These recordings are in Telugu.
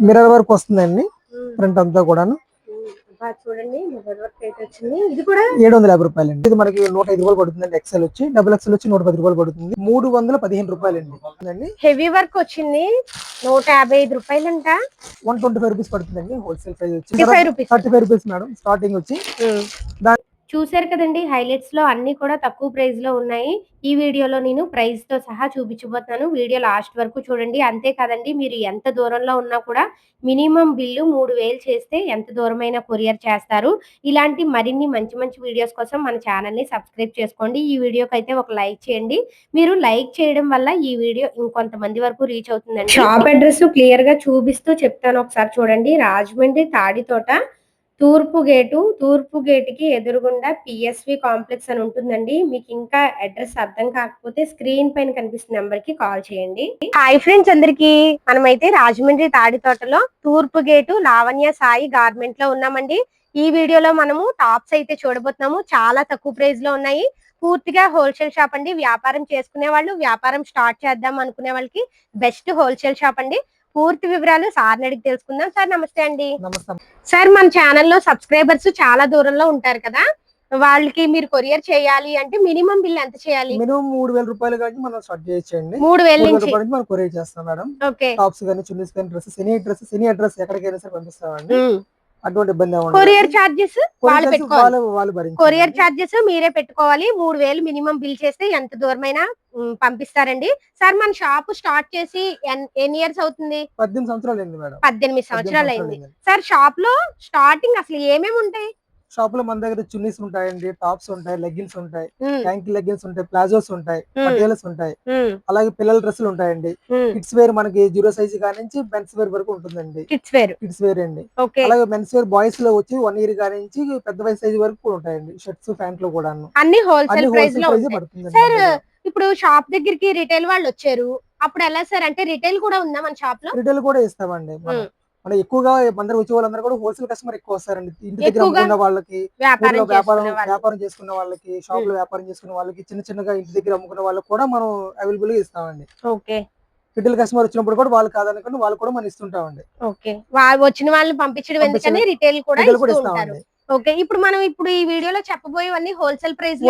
మిర్రర్ వర్క్ వస్తుందండి. ఫ్రంట్ అంతా కూడాను. బా చూడండి ఇది కూడా ఏడు వందల యాభై రూపాయలు అండి ఇది మనకి నూట ఐదు రూపాయలు పడుతుందండి ఎక్సెల్ వచ్చి. డబుల్ ఎక్సెల్ వచ్చి నూట పది రూపాయలు పడుతుంది. మూడు వందల పదిహేను రూపాయలు అండి అండి హెవీ వర్క్ వచ్చింది. నూట యాభై ఐదు రూపాయలంట. వన్ ట్వంటీ ఫైవ్ రూపీస్ పడుతుందండి. హోల్సేల్ ప్రైస్ వచ్చి. 55 rupees thirty five rupees madam starting వచ్చి. దా- చూసారు కదండి హైలైట్స్లో అన్ని కూడా తక్కువ ప్రైస్లో ఉన్నాయి. ఈ వీడియోలో నేను ప్రైస్తో సహా చూపించబోతున్నాను. వీడియో లాస్ట్ వరకు చూడండి. అంతే కదండి మీరు ఎంత దూరంలో ఉన్నా కూడా మినిమం బిల్లు మూడు వేలు చేస్తే ఎంత దూరమైనా కొరియర్ చేస్తారు. ఇలాంటి మరిన్ని మంచి మంచి వీడియోస్ కోసం మన ఛానల్ని సబ్స్క్రైబ్ చేసుకోండి. ఈ వీడియోకి అయితే ఒక లైక్ చేయండి. మీరు లైక్ చేయడం వల్ల ఈ వీడియో ఇంకొంతమంది వరకు రీచ్ అవుతుందండి. షాప్ అడ్రస్ క్లియర్గా చూపిస్తూ చెప్తాను ఒకసారి చూడండి. రాజమండ్రి తాడితోట తూర్పు గేటు తూర్పు గేట్కి ఎదురుగుండా పిఎస్వి కాంప్లెక్స్ అని ఉంటుందండి. మీకు ఇంకా అడ్రస్ అర్థం కాకపోతే స్క్రీన్ పైన కనిపిస్తున్న నెంబర్కి కాల్ చేయండి. హాయ్ ఫ్రెండ్స్ అందరికి మనమైతే రాజమండ్రి తాడితోటలో తూర్పు గేటు లావణ్య సాయి గార్మెంట్లో ఉన్నామండి. ఈ వీడియోలో మనము టాప్స్ అయితే చూడబోతున్నాము. చాలా తక్కువ ప్రైస్లో ఉన్నాయి. పూర్తిగా హోల్సేల్ షాప్ అండి. వ్యాపారం చేసుకునే వాళ్ళు వ్యాపారం స్టార్ట్ చేద్దాం అనుకునే వాళ్ళకి బెస్ట్ హోల్సేల్ షాప్ అండి. పూర్తి వివరాలు సార్ అడిగి తెలుసుకుందాం. సార్ నమస్తే అండి. నమస్తే. సార్ మన ఛానల్లో సబ్స్క్రైబర్స్ చాలా దూరంలో ఉంటారు కదా. వాళ్ళకి మీరు కొరియర్ చేయాలి అంటే మినిమం బిల్ ఎంత చేయాలి? మినిమం మూడు వేల రూపాయలు కానీ మనం స్టార్ట్ చేయొచ్చండి మూడు వేల నుంచి. మనం కొరియర్ చేస్తాం మేడం. ఓకే. టాప్స్ కానీ చున్నీస్ కానీ dresses any dresses any address ఎక్కడికైనా సరే పంపిస్తామండి. అటువంటి ఇబ్బంది. కొరియర్ చార్జెస్ వాళ్ళు పెట్టుకోవాలి. కొరియర్ చార్జెస్ మీరే పెట్టుకోవాలి. మూడు వేలు మినిమం బిల్ చేస్తే ఎంత దూరమైనా పంపిస్తారండి. సార్ మన షాప్ స్టార్ట్ చేసి ఎన్- ఎన్ని ఇయర్స్ అవుతుంది? పద్దెనిమిది సంవత్సరాలు పద్దెనిమిది సంవత్సరాలు అయింది. సార్ షాప్లో స్టార్టింగ్ అసలు ఏమేమి ఉంటాయి? షాప్లో మన దగ్గర చున్నీస్ ఉంటాయండి టాప్స్ ఉంటాయి లెగ్గిన్స్ ఉంటాయి యాంకిల్ లెగ్గిన్స్ ఉంటాయి ప్లాజోస్ ఉంటాయి ఉమ్, పటియాలస్ ఉంటాయి. అలాగే పిల్లల డ్రెస్సులు ఉంటాయండి. కిడ్స్ వేర్ మనకి జీరో సైజ్ నుంచి మెన్స్ వేర్ వరకు ఉంటుందండి. Kids wear. కిడ్స్ వేర్ అండి. అలాగే మెన్స్ వేర్ బాయ్స్లో వచ్చి వన్ ఇయర్ నుంచి పెద్ద వయసు సైజ్ వరకు కూడా ఉంటాయండి. షర్ట్స్ ప్యాంట్లు కూడా అన్ని హోల్సేల్ ప్రైస్ పడుతుంది ఇప్పుడు షాప్ దగ్గరికి రిటైల్ వాళ్ళు వచ్చారు. అప్పుడు ఎలా సార్? అంటే రిటైల్ కూడా ఉందా మన షాప్లో రిటైల్ కూడా ఇస్తామండి. మనం ఎక్కువగా అందరు వచ్చే వాళ్ళందరూ కూడా హోల్సేల్ కస్టమర్ ఎక్కువ వస్తారండి. ఇంటి దగ్గర అమ్ముకున్న వాళ్ళకి వ్యాపారం వ్యాపారం చేసుకున్న వాళ్ళకి షాప్లో వ్యాపారం చేసుకున్న వాళ్ళకి చిన్న చిన్నగా ఇంటి దగ్గర అమ్ముకున్న వాళ్ళకి కూడా మనం అవైలబుల్గా ఇస్తామండి. ఓకే. రిటైల్ కస్టమర్ వచ్చినప్పుడు కూడా వాళ్ళు కాదనుకుని వాళ్ళు కూడా మనం ఇస్తుంటామండి. ఓకే. వచ్చిన వాళ్ళని పంపించడం ఎందుకని రిటైల్ కూడా ఇస్తామండి. ఓకే. ఇప్పుడు మనం ఇప్పుడు ఈ వీడియోలో చెప్పబోయేవన్నీ హోల్సేల్ ప్రైస్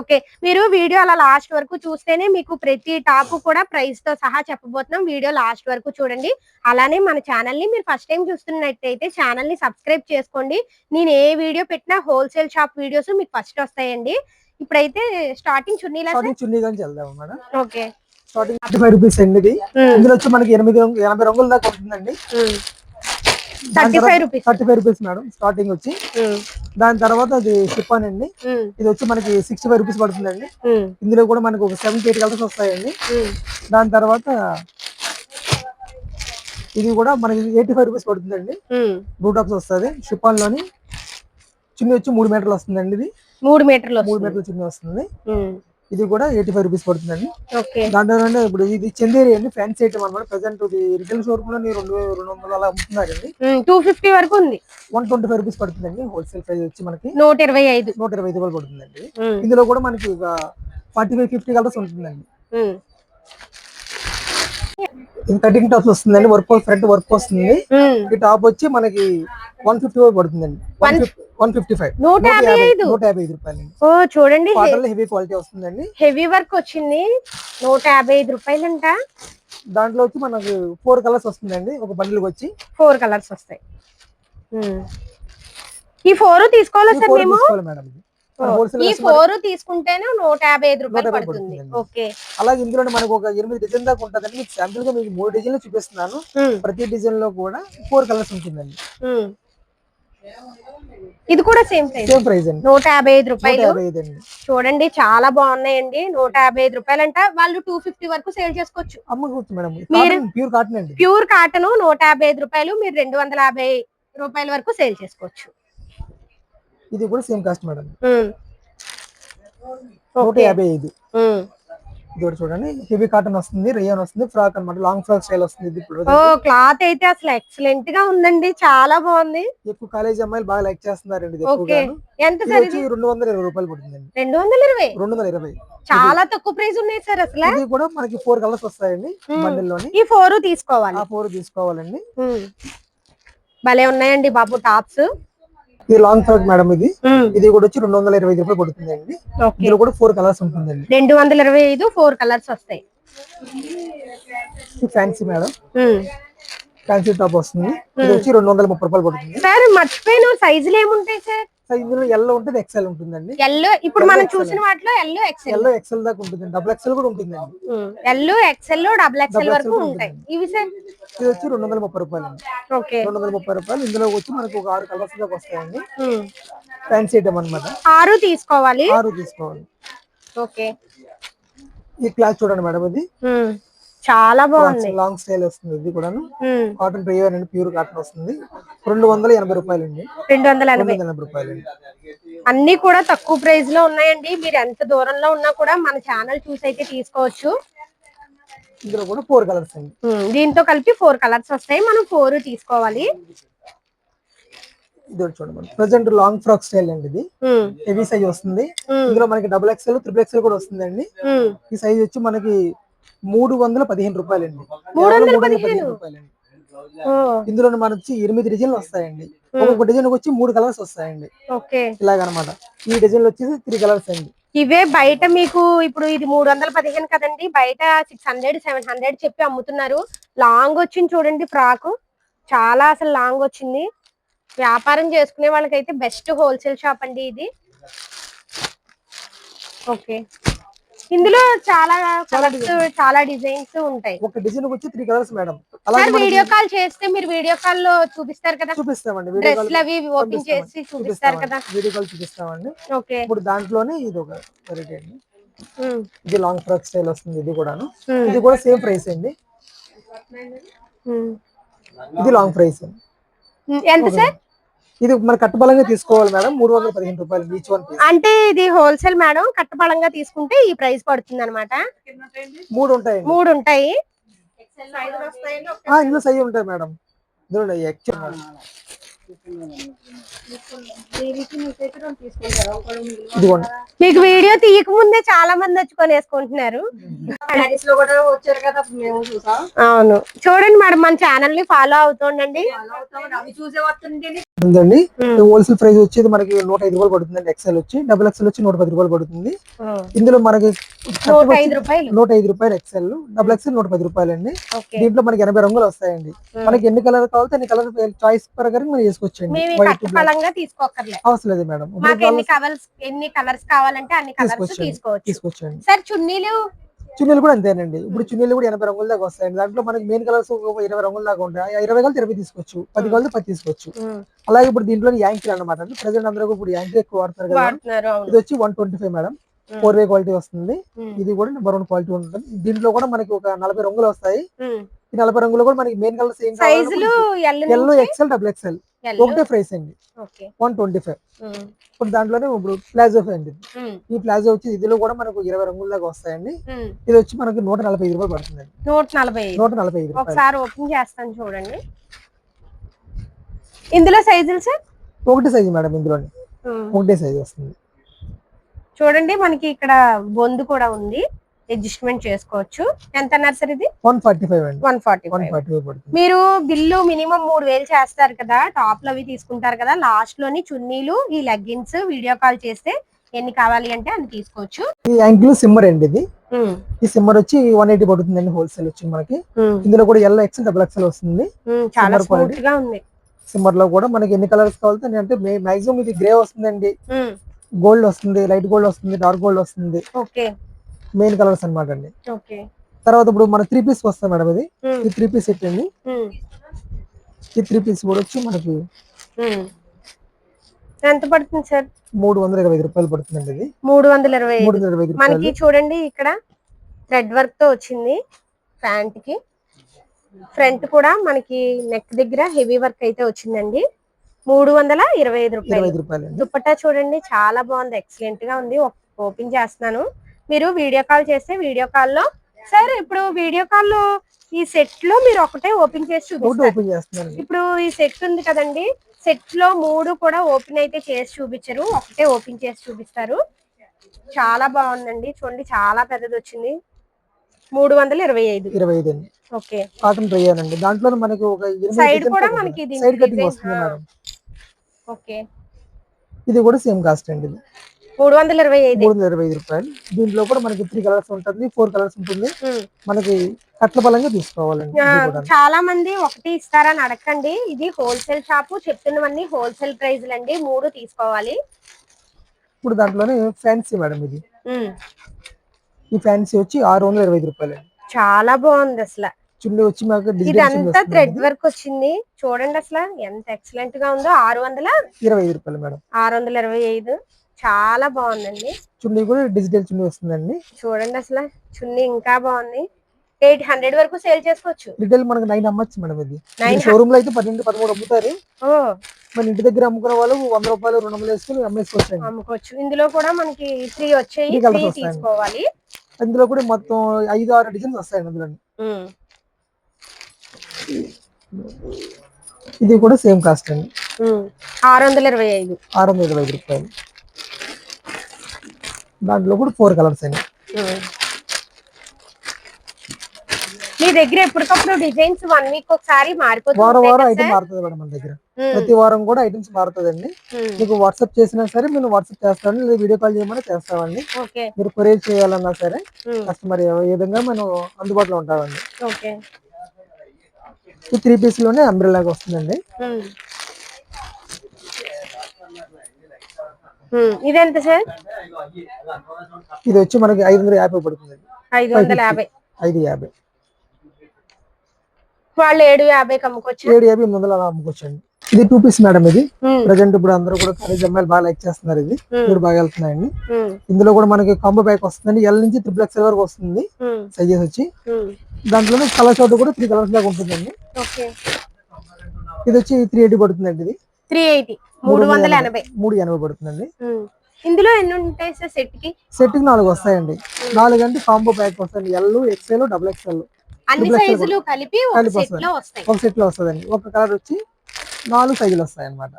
ఓకే. మీరు వీడియో అలా లాస్ట్ వరకు చూస్తేనే మీకు ప్రతి టాప్ కూడా ప్రైస్తో సహా చెప్పబోతున్నాం. వీడియో లాస్ట్ వరకు చూడండి. అలానే మన ఛానల్ని మీరు ఫస్ట్ టైం చూస్తున్నట్టయితే ఛానల్ని సబ్స్క్రైబ్ చేసుకోండి. నేను ఏ వీడియో పెట్టినా హోల్సేల్ షాప్ వీడియోస్ మీకు ఫస్ట్ వస్తాయండి. ఇప్పుడైతే స్టార్టింగ్ చున్నీలా చున్నీ ఓకే. స్టార్టింగ్ ఫైవ్ రూపీస్ అండి ఇది. ఇందులో వచ్చి మనకి ఎనిమిది ఎనభై రంగుల దాకా ఉంటుందండి thirty five rupees thirty five rupees madam starting వచ్చి. దాని తర్వాత అది షిప్పాన్ అండి. ఇది వచ్చి మనకి సిక్స్టీ ఫైవ్ రూపీస్ పడుతుందండి ఇందులో కూడా మనకి ఒక సెవెంటీ ఎయిట్ కలర్స్ వస్తాయండి. దాని తర్వాత ఇది కూడా మనకి ఎయిటీ ఫైవ్ రూపీస్ పడుతుందండి బ్లూ టాప్స్ వస్తుంది. షిప్పాన్లోని చిన్న వచ్చి మూడు మీటర్లు వస్తుందండి ఇది. మూడు మీటర్లు మూడు మీటర్ల చిన్న వస్తుంది. ఇది కూడా ఎయిటీ ఫైవ్ రూపీస్ పడుతుందండి దాంట్లో ఇప్పుడు ఇది చందేరి అండి ఫ్యాన్సీ ఐటమ్ అనమాట. ప్రజెంట్ ఇది రిటైల్ షోరూమ్లో రెండు రెండు వందలు అలా అమ్ముతున్నారండి. టూ ఫిఫ్టీ వరకు ఉంది. వన్ ట్వంటీ ఫైవ్ రూపీస్ పడుతుందండి హోల్సేల్ ప్రైస్ వచ్చి మనకి. నూట ఇరవై ఐదు. నూట ఇరవై ఐదు రూపాయలు పడుతుందండి. ఇందులో కూడా మనకి ఫార్టీ ఫైవ్ ఫిఫ్టీ కలర్స్ ఉంటుందండి. కటింగ్ టాప్స్ వస్తుందండి వర్క్ ఫ్రంట్ వర్క్ వస్తుంది. ఈ టాప్ వచ్చి మనకి వన్ ఫిఫ్టీ ఫైవ్ పడుతుందండి. వన్ ఫిఫ్టీ ఫైవ్ నూట యాభై ఐదు. నూట యాభై ఐదు రూపాయలు ఓ చూడండి. హెవీ క్వాలిటీ వస్తుందండి. హెవీ వర్క్ వచ్చింది. నూట యాభై ఐదు రూపాయలంట. దాంట్లో వచ్చి మనకి ఫోర్ కలర్స్ వస్తుందండి ఒక బండిల్ వచ్చి. ఫోర్ కలర్స్ వస్తాయి. ఈ ఫోర్ తీసుకోవాలా సార్ మేము? మేడం ఈ ఫోర్ తీసుకుంటేనే నూట యాభై ఐదు రూపాయలు పడుతుంది. ఓకే. అలాగే ఇందులో మనకు ఒక ఎనిమిది డిజైన్ దాకా ఉంటుందండి. మీకు శాంపిల్గా మీకు మూడు డిజైన్లు చూపిస్తున్నాను. ప్రతి డిజైన్లో కూడా ఫోర్ కలర్స్ ఉంటుందండి. ఇది కూడా సేమ్ ప్రైస్ సేమ్ ప్రైస్ అండి. నూట యాభై ఐదు రూపాయలు చూడండి చాలా బాగున్నాయండి. నూట యాభై ఐదు రూపాయలు అంట వాళ్ళు టూ ఫిఫ్టీ వరకు సేల్ చేసుకోవచ్చు. అమ్మకూడదు మేడం. ప్యూర్ కాటన్ అండి. ప్యూర్ కాటన్ నూట యాభై ఐదు రూపాయలు. మీరు రెండు వందల యాభై రూపాయల వరకు సేల్ చేసుకోవచ్చు. ఇది కూడా సేమ్ కాస్ట్ మేడం నూట. యాభై ఐదు. ఇది కూడా చూడండి హెవీ కాటన్ వస్తుంది రేయన్ వస్తుంది ఫ్రాక్ అన్నమాట. లాంగ్ ఫ్రాక్ స్టైల్ వస్తుంది ఇది క్లాత్ అయితే అసలు ఎక్సలెంట్గా ఉందండి. చాలా బాగుంది. ఎక్కువ కాలేజ్ అమ్మాయిలు బాగా లైక్ చేస్తున్నారండి ఓకే ఎక్కువగాను. ఎంత రెండు వందల ఇరవై రూపాయలు పడుతుందండి. రెండు వందల ఇరవై? రెండు వందల ఇరవై. చాలా తక్కువ ప్రైస్ ఉన్నాయి సార్ అసలు. ఇది కూడా మనకి ఫోర్ కలర్స్ వస్తాయండి Hmm. బండిల్లోని ఈ ఫోర్ తీసుకోవాలి. ఆ ఫోర్ తీసుకోవాలండి. భలే ఉన్నాయండి బాబు టాప్స్. ఇది లాంగ్ ఫ్రాక్ మేడం ఇది. ఇది కూడా వచ్చి రెండు వందల ఇరవై ఐదు రూపాయలు పడుతుందండి ఓకే. ఇందులో కూడా ఫోర్ కలర్స్ ఉంటుందండి. రెండు వందల ఇరవై ఐదు ఫోర్ కలర్స్ వస్తాయి. Fancy madam. ఫ్యాన్సీ టాప్ వస్తుంది. ఇది వచ్చి రెండు వందల ముప్పై రూపాయలు పడుతుంది సార్ మర్చిపోయిన. సైజులు ఏముంటాయి సార్ సో ఇందులో ఎల్లో ఉంటుంది ఎక్సెల్ ఉంటుందండి. ఎల్లో ఇప్పుడు మనం చూసిన వాటిలో ఎల్లో ఎక్సెల్ ఎల్లో ఎక్సెల్ దాకా ఉంటుంది డబుల్ ఎక్సెల్ కూడా ఉంటుందండి. ఎల్లో ఎక్సెల్ డబుల్ ఎక్సెల్ వరకు ఉంటాయి. ఇవి సార్ ఇది వచ్చి రెండు వందల ముప్పై రూపాయలు ఓకే. రెండు వందల ముప్పై రూపాయలు. ఇందులో వచ్చి మనకు ఒక ఆరు కలర్స్ దాకా వస్తాయండి. ఫ్యాన్సీ ఐటమ్ అనమాట ఆరు తీసుకోవాలి. ఆరు తీసుకోవాలి. ఓకే. ఈ క్లాత్ చూడండి మేడం ఇది ఉమ్. చాలా బాగుంది. లాంగ్ స్టైల్ వస్తుంది ఇది కూడా. కాటన్ ప్రియోర్ అండి ప్యూర్ కాటన్ వస్తుంది. రెండు వందల ఎనభై రూపాయలు అండి రెండు వందల ఎనభై రూపాయలు అండి అన్ని కూడా తక్కువ ప్రైస్లో ఉన్నాయండి. మీరు ఎంత దూరంలో ఉన్నా కూడా మన ఛానల్ చూసి అయితే తీసుకోవచ్చు. ఇందులో కూడా ఫోర్ కలర్స్ అండి. దీంతో కలిపి ఫోర్ కలర్స్ వస్తాయి. మనం ఫోర్ తీసుకోవాలి. ఇది చూడండి ప్రజెంట్ లాంగ్ ఫ్రాక్ స్టైల్ అండి ఇది. హెవీ సైజ్ వస్తుంది. ఇందులో మనకి డబుల్ ఎక్స్ఎల్ త్రిపుల్ ఎక్స్ఎల్ కూడా వస్తుందండి. ఉమ్. ఈ సైజ్ వచ్చి మనకి మూడు వందల పదిహేను రూపాయలు అండి మూడు వందల పదిహేను? రూపాయలండి. ఇందులో మనకి వచ్చి ఎనిమిది డిజైన్లు వస్తాయండి. ఒక్కొక్క డిజైన్ వచ్చి మూడు కలర్స్ వస్తాయండి. ఓకే. ఇలాగనమాట. ఈ డిజైన్ వచ్చేసి త్రీ కలర్స్ అండి. ఇవే బయట మీకు ఇప్పుడు ఇది మూడు వందల పదిహేను కదండి. బయట సిక్స్ హండ్రెడ్ సెవెన్ హండ్రెడ్ చెప్పి అమ్ముతున్నారు. లాంగ్ వచ్చింది చూడండి ఫ్రాక్. చాలా అసలు లాంగ్ వచ్చింది. వ్యాపారం చేసుకునే వాళ్ళకైతే బెస్ట్ హోల్సేల్ షాప్ అండి ఇది. ఓకే. ఇందులో చాలా కలర్స్ చాలా డిజైన్స్ ఉంటాయి. ఒక డిజైన్ వచ్చి త్రీ కలర్స్ మేడం అలాగే సార్ వీడియో కాల్ చేస్తే మీరు వీడియో కాల్లో చూపిస్తారు కదా? చూపిస్తామండి డ్రెస్లు అవి ఓపెన్ చేసి చూపిస్తారు కదా? Video call చూపిస్తామండి. ఓకే ఇప్పుడు దాంట్లోనే ఇది ఒక వెరైటీ అండి. ఉమ్, ఇది లాంగ్ ఫ్రాక్ స్టైల్ వస్తుంది ఇది కూడాను. ఉమ్, ఇది కూడా సేమ్ ప్రైస్ అండి. ఉమ్. ఇది లాంగ్ ప్రైస్ ఎంత సార్ ఇది మన కట్టుబలంగా తీసుకోవాలి మేడం. మూడు వందల పదిహేను రూపాయలు ఈచ్ వన్ పీస్ అంటే ఇది హోల్సేల్ మేడం. కట్టబడంగా తీసుకుంటే ఈ ప్రైస్ పడుతుంది అనమాట మూడు ఉంటాయండి. మూడు ఉంటాయి. ఆ, ఇందులో సై ఉంటాయి మేడం. ఇందులో మీకు వీడియో తీయక ముందే చాలా మంది వచ్చుకొని వేసుకుంటున్నారు లో కూడా వచ్చారు కదా మేము చూసాం అవును. చూడండి మేడం మన ఛానల్ని ఫాలో అవుతుండండి అవి చూసే వస్తుంది ఉందండి. హోల్సేల్ ప్రైస్ వచ్చేది మనకి నూట ఐదు రూపాయలు పడుతుందండి ఎక్సెల్ వచ్చి డబుల్ ఎక్సెల్ వచ్చి నూట పది రూపాయలు పడుతుంది. ఇందులో మనకి నూట ఐదు రూపాయలు. నూట ఐదు రూపాయలు ఎక్సెల్ డబుల్ ఎక్సెల్ నూట పది రూపాయలు అండి దీంట్లో మనకి ఎనభై రంగులు వస్తాయండి. మనకి ఎన్ని కలర్ కావాలంటే అన్ని కలర్ చాయిస్ ప్రకారం మనం వేసుకోవచ్చండి అవసరం లేదు మేడం. ఎన్ని కలర్స్ ఎన్ని కలర్స్ కావాలంటే అన్ని కలర్స్ తీసుకోవచ్చండి. సార్ చున్నీలు చున్నీలు కూడా అంతేనండి. ఇప్పుడు చున్నీలు కూడా ఎనభై రంగుల దాకా వస్తాయండి. దాంట్లో మనకి మెయిన్ కలర్స్ ఇరవై రంగుల దాకా ఉంటాయి. ఆ ఇరవై కలిసి ఇరవై తీసుకోవచ్చు. పది కలిసి పది తీసుకోవచ్చు. అలాగే ఇప్పుడు దీంట్లో యాంకిల్ అనమాట ప్రజెంట్ అందరూ ఇప్పుడు యాంకిల్ ఎక్కువ వాడుతున్నారు కదా ఇది వచ్చి one twenty five madam. Four way quality వస్తుంది. ఇది కూడా నెంబర్ వన్ క్వాలిటీ ఉంటుంది. దీంట్లో కూడా మనకి ఒక నలభై రంగులు వస్తాయి. ఈ నలభై రంగులు కూడా మనకి main colours yellow XL double XL L ఒకటే ప్రైస్ అండి. One twenty five. ఇప్పుడు దాంట్లోనే ఇప్పుడు ప్లాజో అండి. ఈ ప్లాజో వచ్చి ఇదిలో కూడా మనకు ఇరవై రంగుల దాకా వస్తాయండి. ఇది వచ్చి మనకి నూట నలభై ఐదు రూపాయలు పడుతుందండి. నూట నలభై నూట నలభై ఐదు ఒకసారి ఓపెన్ చేస్తాను చూడండి. ఇందులో సైజులు సార్? ఒకటి సైజు మేడం ఇందులోని. ఒకటే సైజు వస్తుంది. చూడండి మనకి ఇక్కడ బొందు కూడా ఉంది. అడ్జస్ట్మెంట్ చేసుకోవచ్చు. ఎంత అన్నారు సార్ ఇది? One forty five one forty మీరు బిల్లు మినిమం మూడు వేలు చేస్తారు కదా టాప్లు అవి తీసుకుంటారు కదా లాస్ట్లోని చున్నీలు ఈ లెగ్గిన్స్ వీడియో కాల్ చేస్తే ఎన్ని కావాలి అంటే అన్ని తీసుకోవచ్చు. ఈ యాంకిల్ సిమ్మర్ అండి ఇది. ఈ సిమ్మర్ వచ్చి వన్ ఎయిటీ పడుతుందండి హోల్సేల్ వచ్చి మనకి. ఇందులో కూడా ఎల్లో ఎక్సెల్ డబుల్ ఎక్సెల్ వస్తుంది. చాలా. స్మూత్గా ఉంది. సిమ్మర్లో కూడా మనకి ఎన్ని కలర్స్ కావాలి అంటే మాక్సిమం ఇది గ్రే వస్తుందండి. గోల్డ్ వస్తుంది లైట్ గోల్డ్ వస్తుంది డార్క్ గోల్డ్ వస్తుంది. ఓకే. మెయిన్ కలర్స్ అన్నమాట అండి తర్వాత ఇప్పుడు మన త్రీ పీస్ వస్తాయి మేడం ఇది. ఈ త్రీ పీస్ సెట్ అండి ఈ త్రీ పీస్ కూడా వచ్చి మనకి. ఎంత పడుతుంది సార్? మూడు వందల ఇరవై ఐదు రూపాయలు పడుతుందండి ఇది. మూడు వందల ఇరవై మూడు వందల ఇరవై మనకి చూడండి ఇక్కడ థ్రెడ్ వర్క్తో వచ్చింది ప్యాంట్కి. ఫ్రంట్ కూడా మనకి నెక్ దగ్గర హెవీ వర్క్ అయితే వచ్చిందండి. మూడు వందల ఇరవై ఐదు రూపాయలు. దుప్పట్టా చూడండి చాలా బాగుంది. ఎక్సలెంట్గా ఉంది. ఓపెన్ చేస్తున్నాను. మీరు వీడియో కాల్ చేస్తే వీడియో కాల్లో సార్ ఇప్పుడు వీడియో కాల్లో ఈ సెట్లో మీరు ఒకటే ఓపెన్ చేసి చూపిస్తారు. ఇప్పుడు ఈ సెట్ ఉంది కదండి సెట్లో మూడు కూడా ఓపెన్ అయితే చేసి చూపించరు ఒకటే ఓపెన్ చేసి చూపిస్తారు. చాలా బాగుందండి. చూడండి చాలా పెద్దది వచ్చింది. మూడు వందల ఇరవై ఐదు. ఇరవై ఐదు అండి. ఓకే. కాటన్ డ్రై అండి దాంట్లో మనకి ఒక Side కూడా మనకి సైడ్ కటింగ్ వస్తుంది. మేడం. ఓకే. ఇది కూడా సేమ్ కాస్ట్ అండి. ఇది మూడు వందల ఇరవై ఐదు. మూడు వందల ఇరవై ఐదు రూపాయలు. దీంట్లో కూడా మనకి త్రీ కలర్స్ ఉంటుంది ఫోర్ కలర్స్ ఉంటుంది. మనకి కట్ల బలంగా తీసుకోవాలండి చాలా మంది ఒకటి ఇస్తారని అడగండి. ఇది హోల్సేల్ షాపు చెప్తున్నవన్నీ హోల్సేల్ ప్రైజ్లు అండి మూడు తీసుకోవాలి. ఇప్పుడు దాంట్లోనే ఫ్యాన్సీ మేడం ఇది. ఈ ఫ్యాన్సీ వచ్చి ఆరు వందల ఇరవై ఐదు రూపాయలు. చాలా బాగుంది అసలు. చున్నీ వచ్చి మాకు ఇదంతా థ్రెడ్ వర్క్ వచ్చింది. చూడండి అసలు ఎంత ఎక్సలెంట్గా ఉందో. ఆరు వందల ఇరవై ఐదు రూపాయలు మేడం. ఆరు వందల ఇరవై ఐదు. చాలా బాగుందండి. చున్నీ కూడా డిజిటల్ చున్నీ వస్తుందండి. చూడండి అసలు చున్నీ ఇంకా బాగుంది. ఎయిట్ హండ్రెడ్ వరకు సేల్ చేసుకోవచ్చు. రిటైల్ మనకి నైన్ అమ్మచ్చు మేడం ఇది. షోరూమ్లో అయితే పన్నెండు పదమూడు అమ్ముతారు. మన ఇంటి దగ్గర అమ్ముకునే వాళ్ళు వంద రూపాయలు రెండు వందలు వేసుకుని అమ్మేసుకోవచ్చండి. అమ్ముకోవచ్చు. ఇందులో కూడా మనకి త్రీ వచ్చాయి. తీసుకోవాలి. అందులో కూడా మొత్తం ఐదు ఆరు డిజైన్స్ వస్తాయండి అందులో ఇది కూడా సేమ్ కాస్ట్ అండి. ఆరు వందల ఇరవై ఐదు. ఆరు వందల ఇరవై ఐదు రూపాయలు. దాంట్లో కూడా ఫోర్ కలర్స్ ఉమ్. మీ దగ్గర ఎప్పటికప్పుడు డిజైన్స్ వన్ వీక్ ఒకసారి మారిపోతూ వారం వారం ఐటమ్? మారుతుంది మేడం మన దగ్గర. ప్రతి వారం కూడా ఐటమ్స్ మారుతుందండి. మీకు వాట్సాప్ చేసినా సరే మేము వాట్సాప్ చేస్తామండి లేదా వీడియో కాల్ చేయమని చేస్తామండి. మీరు కొరియర్ చేయాలన్నా సరే కస్టమర్ ఏ విధంగా మనం అందుబాటులో ఉంటామండి. ఈ త్రీ పీస్లోనే అంబ్రెలాగా వస్తుందండి. ఇదెంత సార్? ఇది వచ్చి మనకి ఐదు వందల యాభై పడుతుందండి ఐదు వందల యాభై. ఐదు యాభై. వాళ్ళు ఏడు యాభైకి అమ్ముకోవచ్చు ఏడు యాభై ఎనిమిది వందలు అలా అమ్ముకోవచ్చండి ఇది టూ పీస్ మేడం ఇది. ప్రజెంట్ ఇప్పుడు అందరూ కూడా కాలేజ్ అమ్మాయిలు బాగా లైక్ చేస్తున్నారు ఇది. మీరు బాగా వెళ్తున్నాయండి. ఇందులో కూడా మనకి కాంబో బ్యాగ్ వస్తుందండి. ఎల్ నుంచి త్రిపుల్ ఎక్స్ఎల్ వరకు వస్తుంది. సైజెస్ వచ్చి. ఉమ్. దాంట్లోనే కలర్ షార్ట్ కూడా త్రీ కలర్స్ దాకా ఉంటుందండి. ఇది వచ్చి త్రీ ఎయిటీ పడుతుందండి ఇది. త్రీ ఎయిటీ మూడు వందల ఎనభై. మూడు ఎనభై పడుతుందండి. ఇందులో ఎన్ని ఉంటాయి సార్ సెట్కి సెట్కి నాలుగు వస్తాయండి. నాలుగు అంటే కాంబో ప్యాక్ వస్తాయండి. ఎల్ ఎక్స్ఎల్ డబుల్ ఎక్స్ఎల్ అన్ని సైజులు కలిపి ఒక సెట్. లో వస్తాయి. ఒక సెట్లో వస్తుందండి. ఒక కలర్ వచ్చి నాలుగు సైజులు వస్తాయి అన్నమాట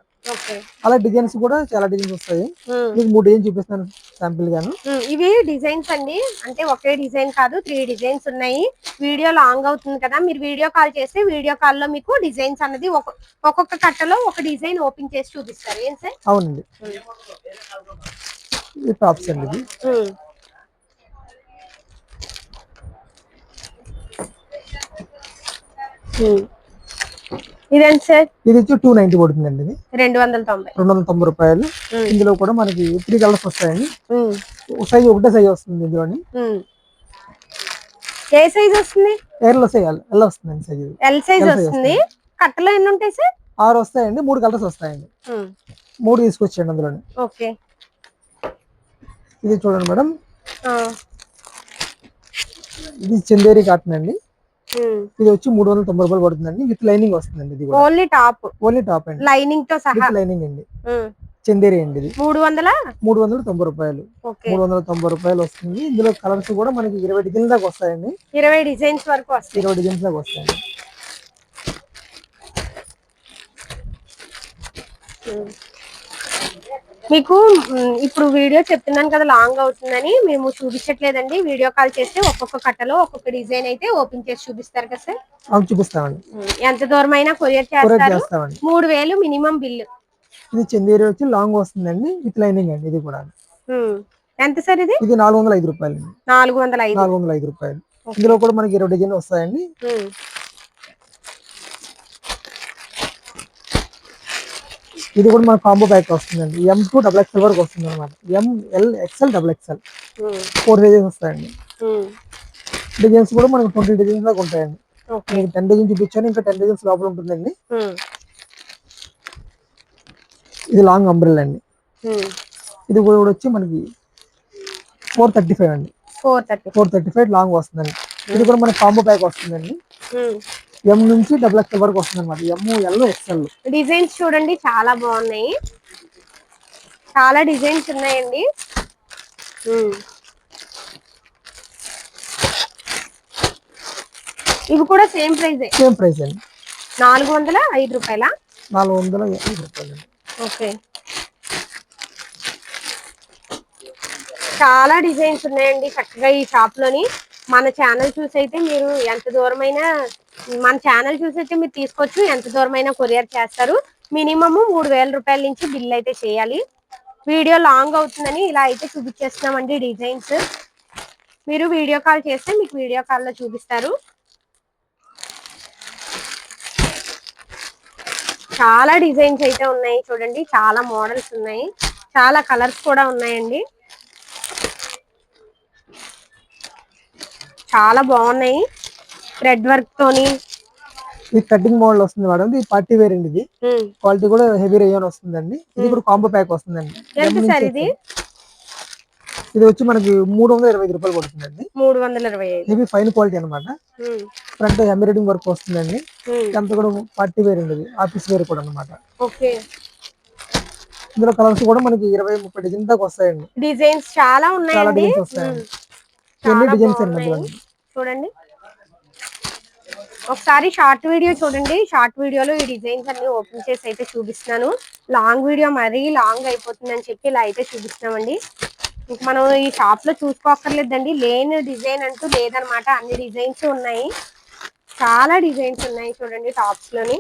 అలా డిజైన్స్ కూడా చాలా డిజైన్స్ వస్తాయి. మీకు మూడు డిజైన్ చూపిస్తాను శాంపిల్ గాను. ఇవి డిజైన్స్ అండి. అంటే ఒకే డిజైన్ కాదు త్రీ డిజైన్స్ ఉన్నాయి. వీడియో లాంగ్ అవుతుంది కదా మీరు వీడియో కాల్ చేస్తే వీడియో కాల్లో మీకు డిజైన్స్ అన్నది ఒక- ఒక్కొక్క కట్టలో ఒక డిజైన్ ఓపెన్ చేసి చూపిస్తారు. ఏం సార్? అవునండి. టాప్స్ అండి ఇది. ఇదేంటి సార్? ఇది వచ్చి టూ నైన్టీ పడుతుందండి ఇది. రెండు వందల తొంభై. రెండు వందల తొంభై రూపాయలు. ఇందులో కూడా మనకి త్రీ కలర్స్ వస్తాయండి. సైజ్ ఒకటే సైజ్ వస్తుంది ఇందులోని. ఏ సైజ్ వస్తుంది? ఎర్రలో సైజ్ ఎలా వస్తుందండి సైజ్ ఎల్ సైజ్ వస్తుంది. కట్టలో ఎన్ని ఉంటాయి సార్? ఆరు వస్తాయండి మూడు కలర్స్ వస్తాయండి. మూడు తీసుకొచ్చేయండి అందులోని. ఓకే. ఇది చూడండి మేడం. ఇది చందేరి కాటన్ అండి. ఇది వచ్చి మూడు వందల తొంభై రూపాయలు పడుతుందండి. విత్ లైనింగ్ వస్తుందండి ఇది ఓన్లీ టాప్. ఓన్లీ టాప్ అండి. లైనింగ్తో సహా. విత్ లైనింగ్ అండి. చందేరి అండి ఇది. మూడు వందల మూడు వందల తొంభై రూపాయలు. మూడు వందల తొంభై రూపాయలు వస్తుంది. ఇందులో కలర్స్ కూడా మనకి ఇరవై డిజైన్ దాకా వస్తాయండి. ఇరవై డిజైన్స్ వరకు వస్తాయి. ఇరవై డిజైన్స్ దాకా వస్తాయండి. ఉమ్. మీకు ఇప్పుడు వీడియో చెప్తున్నాను కదా లాంగ్ అవుతుందని మేము చూపించట్లేదండి. వీడియో కాల్ చేస్తే ఒక్కొక్క కట్టలో ఒక్కొక్క డిజైన్ అయితే ఓపెన్ చేసి చూపిస్తారు కదా సార్? చూపిస్తామండి. ఎంత దూరం అయినా కొరియర్ చేస్తారు? మూడు వేలు మినిమం బిల్లు. ఇది చందేరి వచ్చి లాంగ్ వస్తుందండి. విత్ లైనింగ్ అండి ఇది కూడా. ఎంత సార్ ఇది? ఇది నాలుగు వందల ఐదు రూపాయలు నాలుగు వందల ఐదు. నాలుగు వందల ఐదు రూపాయలు. ఇందులో కూడా మనకి ఇరవై డిజైన్ వస్తాయండి. ఇది కూడా మన కాంబో ప్యాక్ వస్తుందండి. ఎం టూ డబల్ ఎక్స్ఎల్ వరకు వస్తుంది అనమాట M L XL double XL. Four designs వస్తాయండి. డిజైన్స్ కూడా మనకి ట్వంటీ డిజైన్స్ దాకా ఉంటాయండి. మీకు టెన్ డిజైన్ చూపించాను ఇంకా టెన్ డిజైన్స్ లోపల ఉంటుందండి. ఇది లాంగ్ అంబ్రెల్ అండి. ఇది కూడా వచ్చి మనకి ఫోర్ థర్టీ ఫైవ్ అండి. Four thirty four thirty five long వస్తుందండి. ఇది కూడా మనకి కాంబో ప్యాక్ వస్తుందండి. ఎం నుంచి డబుల్ ఎక్స్ఎల్ వరకు వస్తుంది అనమాట ఎమ్ ఎల్ ఎక్స్ఎల్ డిజైన్స్ చూడండి చాలా బాగున్నాయి. చాలా డిజైన్స్ ఉన్నాయండి. ఇవి కూడా సేమ్ ప్రైస్ సేమ్ ప్రైస్ అండి. నాలుగు వందల ఐదు రూపాయల? నాలుగు వందల ఐదు రూపాయలు. ఓకే. చాలా డిజైన్స్ ఉన్నాయండి చక్కగా ఈ షాప్లోని. మన ఛానల్ చూసి అయితే మీరు ఎంత దూరమైనా మన ఛానల్ చూసి అయితే మీరు తీసుకోవచ్చు. ఎంత దూరమైనా కొరియర్ చేస్తారు. మినిమమ్ మూడు వేల రూపాయల నుంచి బిల్ అయితే చేయాలి. వీడియో లాంగ్ అవుతుందని ఇలా అయితే చూపించేస్తున్నామండి డిజైన్స్ మీరు వీడియో కాల్ చేస్తే మీకు వీడియో కాల్లో చూపిస్తారు. చాలా డిజైన్స్ అయితే ఉన్నాయి చూడండి. చాలా మోడల్స్ ఉన్నాయి. చాలా కలర్స్ కూడా ఉన్నాయండి. చాలా బాగున్నాయి. థ్రెడ్ వర్క్ తోని. ఇది కటింగ్ మోడల్ వస్తుంది మేడం. ఇది పార్టీ వేర్ అండి ఇది. క్వాలిటీ కూడా హెవీ రేయన్ వస్తుందండి. ఇది కూడా కాంబో ప్యాక్ వస్తుందండి. సార్ ఇది? ఇది వచ్చి మనకి మూడు వందల ఇరవై ఐదు రూపాయలు పడుతుందండి. మూడు వందల ఇరవై హెవీ ఫైన్ క్వాలిటీ అనమాట. ఫ్రంట్ ఎంబ్రాయిడింగ్ వర్క్ వస్తుందండి. ఇదంతా కూడా పార్టీ వేర్ అండి ఆఫీస్ వేర్ కూడా అనమాట ఓకే. ఇందులో కలర్స్ కూడా మనకి ఇరవై ముప్పై డిజైన్ దాకా వస్తాయండి. డిజైన్స్ చాలా చాలా ఉన్నాయండి. డిజైన్స్ వస్తాయండి. ఎన్ని చాలా డిజైన్స్ అండి చూడండి. ఒకసారి షార్ట్ వీడియో చూడండి. షార్ట్ వీడియోలో ఈ డిజైన్స్ అన్ని ఓపెన్ చేసి అయితే చూపిస్తున్నాను. లాంగ్ వీడియో మరీ లాంగ్ అయిపోతుంది అని చెప్పి ఇలా అయితే చూపిస్తున్నామండి. ఇంక మనం ఈ షాప్లో చూసుకోకర్లేదండి లేని డిజైన్ అంటూ లేదనమాట. అన్ని డిజైన్స్ ఉన్నాయి. చాలా డిజైన్స్ ఉన్నాయి చూడండి టాప్స్లోని.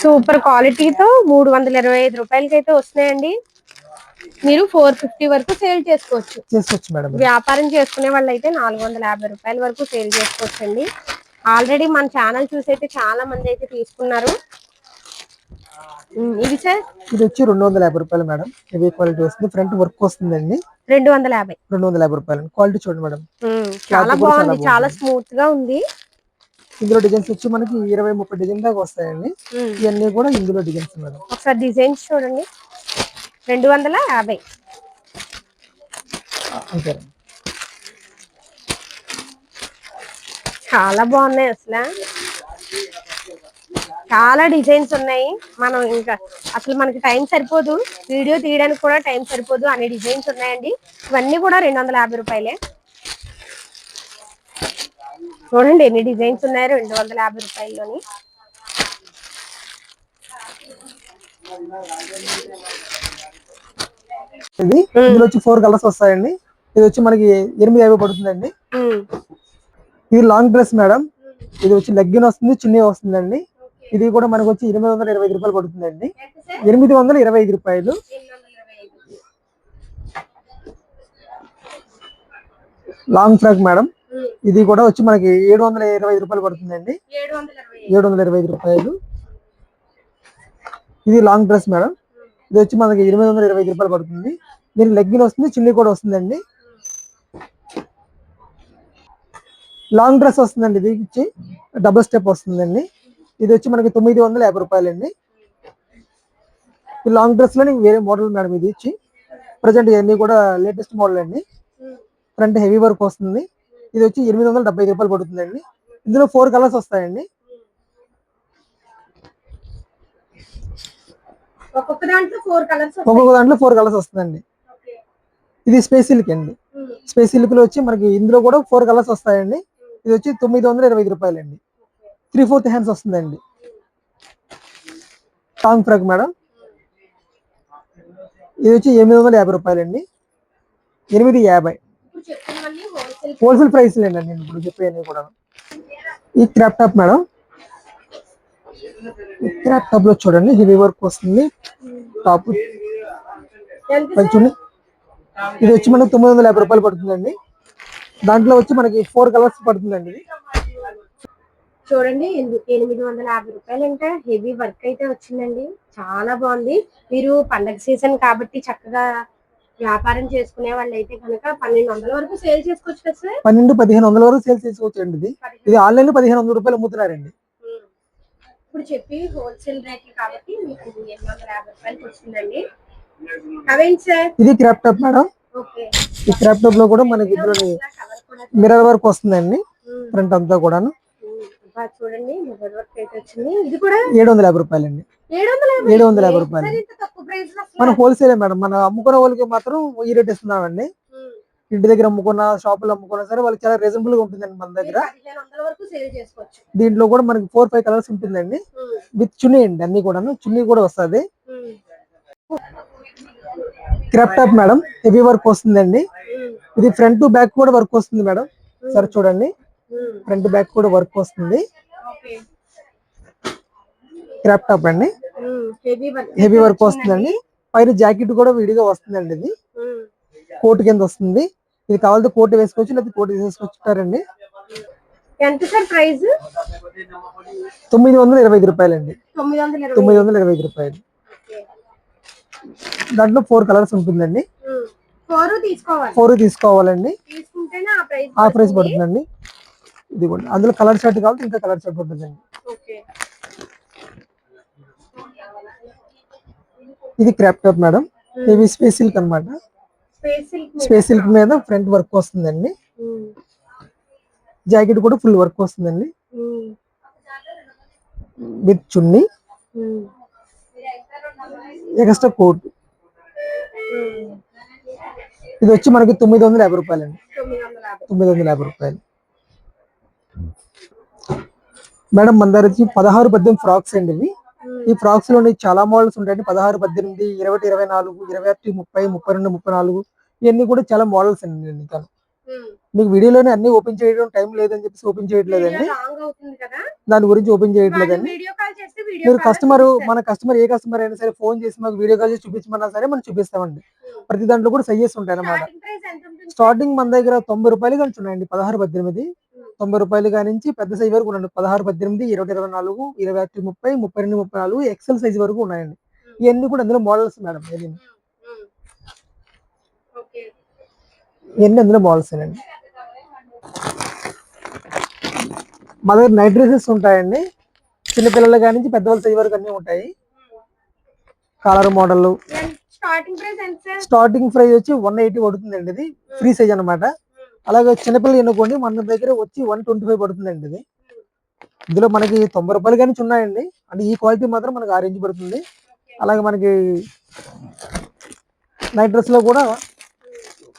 సూపర్ క్వాలిటీతో మూడు వందల ఇరవై ఐదు రూపాయలకి అయితే వస్తున్నాయండి. మీరు ఫోర్ ఫిఫ్టీ వరకు సేల్ చేసుకోవచ్చు. చేసుకోవచ్చు మేడం. వ్యాపారం చేసుకునే వాళ్ళు అయితే నాలుగు వందల యాభై రూపాయల వరకు సేల్ చేసుకోవచ్చండి. ఆల్రెడీ మన ఛానల్ చూసి అయితే చాలా మంది అయితే తీసుకున్నారు. ఇది సార్ ఇది వచ్చి రెండు వందల యాభై రూపాయలు మేడం. హెవీ క్వాలిటీ వస్తుంది. ఫ్రంట్ వర్క్ వస్తుందండి. రెండు వందల యాభై. రెండు వందల యాభై రూపాయలు. క్వాలిటీ చూడండి మేడం. చాలా బాగుంది. చాలా. స్మూత్గా ఉంది. ఇందులో డిజైన్స్ వచ్చి మనకి ఇరవై ముప్పై డిజైన్ దాకా వస్తాయండి. ఇవన్నీ కూడా ఇందులో డిజైన్స్ మేడం. ఒకసారి డిజైన్స్ చూడండి. రెండు వందల యాభై. చాలా బాగున్నాయి అసలు. చాలా డిజైన్స్ ఉన్నాయి. మనం ఇంకా అసలు మనకి టైం సరిపోదు. వీడియో తీయడానికి కూడా టైం సరిపోదు అన్ని డిజైన్స్ ఉన్నాయండి. ఇవన్నీ కూడా రెండు వందల యాభై రూపాయలే. చూడండి ఎన్ని డిజైన్స్ ఉన్నాయో రెండు వందల యాభై రూపాయల్లోని. ఇది ఇందులో వచ్చి ఫోర్ కలర్స్ వస్తాయండి. ఇది వచ్చి మనకి ఎనిమిది యాభై పడుతుందండి. ఇది లాంగ్ డ్రెస్ మేడం ఇది వచ్చి లెగ్గిన్ వస్తుంది చున్నీ వస్తుందండి. ఇది కూడా మనకు వచ్చి ఎనిమిది వందల ఇరవై ఐదు రూపాయలు పడుతుందండి. ఎనిమిది వందల ఇరవై ఐదు రూపాయలు. లాంగ్ ఫ్రాక్ మేడం ఇది కూడా వచ్చి మనకి ఏడు వందల ఇరవై ఐదు రూపాయలు పడుతుందండి. ఏడు వందల ఇరవై ఐదు. రూపాయలు. ఇది లాంగ్ డ్రెస్ మేడం ఇది వచ్చి మనకి ఎనిమిది వందల ఇరవై ఐదు రూపాయలు పడుతుంది. దీనికి లెగ్గిన్ వస్తుంది చున్నీ కూడా వస్తుందండి. లాంగ్ డ్రెస్ వస్తుందండి ఇది వచ్చి డబుల్ స్టెప్ వస్తుందండి. ఇది వచ్చి మనకి తొమ్మిది వందల యాభై రూపాయలండి. ఈ లాంగ్ డ్రెస్లో వేరే మోడల్ మేడం ఇది వచ్చి ప్రజెంట్ ఇవన్నీ కూడా లేటెస్ట్ మోడల్ అండి. ఫ్రంట్ హెవీ వర్క్ వస్తుంది. ఇది వచ్చి ఎనిమిది వందల డెబ్బై రూపాయలు పడుతుందండి. ఇందులో ఫోర్ కలర్స్ వస్తాయండి. ఒక్కొక్క దాంట్లో ఫోర్ కలర్స్ ఒక్కొక్క దాంట్లో ఫోర్ కలర్స్ వస్తుందండి. ఇది స్పేస్ సిల్క్ అండి. స్పేస్ సిల్క్లో వచ్చి మనకి ఇందులో కూడా ఫోర్ కలర్స్ వస్తాయండి. ఇది వచ్చి తొమ్మిది వందల ఇరవై ఐదు రూపాయలు అండి త్రీ ఫోర్త్ హ్యాండ్స్ వస్తుందండి. Long frock madam. ఇది వచ్చి ఎనిమిది వందల యాభై రూపాయలు అండి ఎనిమిది యాభై. హోల్సేల్ ప్రైస్ నేను ఇప్పుడు చెప్పేది కూడా ఈ క్రాప్ టాప్ మేడం. ఈ క్రాప్ టాప్లో చూడండి హెవీ వర్క్ వస్తుంది. టాప్ కొంచెం ఇది వచ్చి మనకి తొమ్మిది వందల యాభై రూపాయలు పడుతుందండి. దాంట్లో వచ్చి మనకి ఫోర్ కలర్స్ పడుతుందండి ఇది. చూడండి ఎనిమి- ఎనిమిది వందల యాభై రూపాయలు అంటే హెవీ వర్క్ అయితే వచ్చిందండి. చాలా బాగుంది. మీరు పండగ సీజన్ కాబట్టి చక్కగా వ్యాపారం చేసుకునే వాళ్ళు అయితే కనుక పన్నెండు వందల వరకు సేల్ చేసుకోవచ్చు కదా సార్? పన్నెండు పదిహేను వందల వరకు సేల్స్ చేసుకోవచ్చండి ఇది. ఇది ఆన్లైన్లో పదిహేను వందల రూపాయలు అమ్ముతున్నారండి. ఇప్పుడు చెప్పి హోల్సేల్ రేట్లు కాబట్టి మీకు ఎనిమిది వందల యాభై రూపాయలకి వచ్చిందండి. ఇది క్రాప్ టాప్ మేడం. ఈ క్రాప్ టాప్లో కూడా మనకి ఇందులో కలర్ కూడా మిర్రర్ వర్క్ వస్తుందండి. ఫ్రంట్ అంతా కూడాను. బా చూడండి ఇది కూడా ఏడు వందల యాభై వందల యాభై ఏడు వందల యాభై రూపాయలు మన హోల్సేల్ మేడం. మన అమ్ముకునే వాళ్ళకి మాత్రం ఈ రేట్ ఇస్తున్నామండి. ఇంటి దగ్గర అమ్ముకున్న షాపులు అమ్ముకున్నా సరే వాళ్ళకి చాలా రీజనబుల్గా ఉంటుందండి మన దగ్గర. దీంట్లో కూడా మనకి ఫోర్ ఫైవ్ కలర్స్ ఉంటుందండి. విత్ చున్నీ అండి అన్ని కూడా చున్నీ కూడా వస్తుంది. Crop top madam heavy work వస్తుందండి. ఇది ఫ్రంట్ టు బ్యాక్ కూడా వర్క్ వస్తుంది మేడం. సరే చూడండి. ఫ్రంట్ బ్యాక్ కూడా వర్క్ వస్తుంది. క్రాప్ టాప్ అండి. Heavy work. వస్తుందండి. పైన జాకెట్ కూడా విడిగా వస్తుందండి ఇది. కోట్ కింద వస్తుంది. ఇది కావాలంటే కోట్ వేసుకోవచ్చు లేకపోతే కోట్ వేసుకోవచ్చుంటారండి ఎంత సార్ ప్రైస్? తొమ్మిది వందల ఇరవై ఐదు రూపాయలండి. తొమ్మిది వందల ఇరవై తొమ్మిది వందల ఇరవై ఐదు రూపాయలు. దాంట్లో ఫోర్ కలర్స్ ఉంటుందండి. ఫోర్ తీసుకోవాలి. ఫోర్ తీసుకోవాలండి. ఆ ప్రైస్ పడుతుందండి. ఇది కూడా అందులో కలర్ షర్ట్ కావాలి ఇంకా కలర్ షర్ట్ ఉంటుందండి. ఇది క్రాప్ టాప్ మేడం. ఇవి స్పేస్ సిల్క్ అనమాట స్పేస్ సిల్క్ మీద ఫ్రంట్ వర్క్ వస్తుందండి. జాకెట్ కూడా ఫుల్ వర్క్ వస్తుందండి. With chunni. Extra coat. ఇది వచ్చి మనకి తొమ్మిది వందల యాభై వందల యాభై. తొమ్మిది వందల యాభై రూపాయలు. మేడం మన దగ్గర వచ్చి పదహారు పద్దెనిమిది ఫ్రాక్స్ అండి ఇవి. ఈ ఫ్రాక్స్లోని చాలా మోడల్స్ ఉంటాయండి. పదహారు పద్దెనిమిది ఇరవై ఇరవై నాలుగు ఇరవై ఒకటి ముప్పై ముప్పై రెండు ముప్పై నాలుగు. ఇవన్నీ కూడా చాలా మోడల్స్ అండి ఇంకా మీకు వీడియోలోనే అన్ని ఓపెన్ చేయడం టైం లేదని చెప్పేసి ఓపెన్ చేయట్లేదండి. దాని గురించి ఓపెన్ చేయట్లేదండి. మీరు కస్టమర్ మన కస్టమర్ ఏ కస్టమర్ అయినా సరే ఫోన్ చేసి మాకు వీడియో కాల్ చేసి చూపించమన్నా సరే మనం చూపిస్తామండి. ప్రతి దాంట్లో కూడా సైజెస్ ఉంటాయి అన్నమాట. స్టార్టింగ్ మన దగ్గర తొంభై రూపాయలు కానీ ఉన్నాయండి పదహారు పద్దెనిమిది. తొంభై రూపాయలు కానించి పెద్ద సైజ్ వరకు ఉన్నాయండి పదహారు పద్దెనిమిది ఇరవై ఇరవై నాలుగు ఇరవై ఒకటి ముప్పై ముప్పై రెండు ముప్పై నాలుగు ఎక్సెల్ సైజ్ వరకు ఉన్నాయండి. ఇవన్నీ కూడా అందులో మోడల్స్ మేడం ఇవన్నీ అందులో మోడల్స్ అండి మా దగ్గర నైట్ డ్రెస్సెస్ ఉంటాయండి. చిన్నపిల్లల కానించి పెద్దవాళ్ళ సైజ్ వరకు అన్నీ ఉంటాయి. కాలర్ మోడల్ స్టార్టింగ్ ప్రైస్ వచ్చి వన్ ఎయిటీ పడుతుందండి ఇది. ఫ్రీ సైజ్ అన్నమాట. అలాగే చిన్నపిల్లలు ఎన్నుకోండి మన దగ్గర వచ్చి వన్ ట్వంటీ ఫైవ్ పడుతుందండి ఇది. ఇందులో మనకి తొంభై రూపాయలు కానీ ఉన్నాయండి. అంటే ఈ క్వాలిటీ మాత్రం మనకి ఆరెంజ్ పడుతుంది. అలాగే మనకి నైట్ డ్రెస్లో కూడా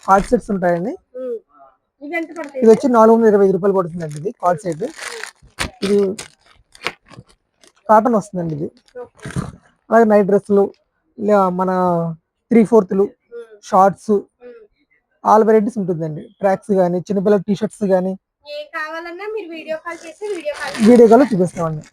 హాట్ సెట్స్ ఉంటాయండి. ఇది వచ్చి నాలుగు వందల ఇరవై ఐదు రూపాయలు పడుతుందండి ఇది కార్డ్ సెట్ ఇది కాటన్ వస్తుందండి ఇది. అలాగే నైట్ డ్రెస్సులు మన త్రీ ఫోర్త్లు షార్ట్స్ ఆల్ వెరైటీస్ ఉంటుందండి. ట్రాక్స్ కానీ చిన్నపిల్లల టీ షర్ట్స్ కానీ వీడియో కాల్ చూపిస్తామండి.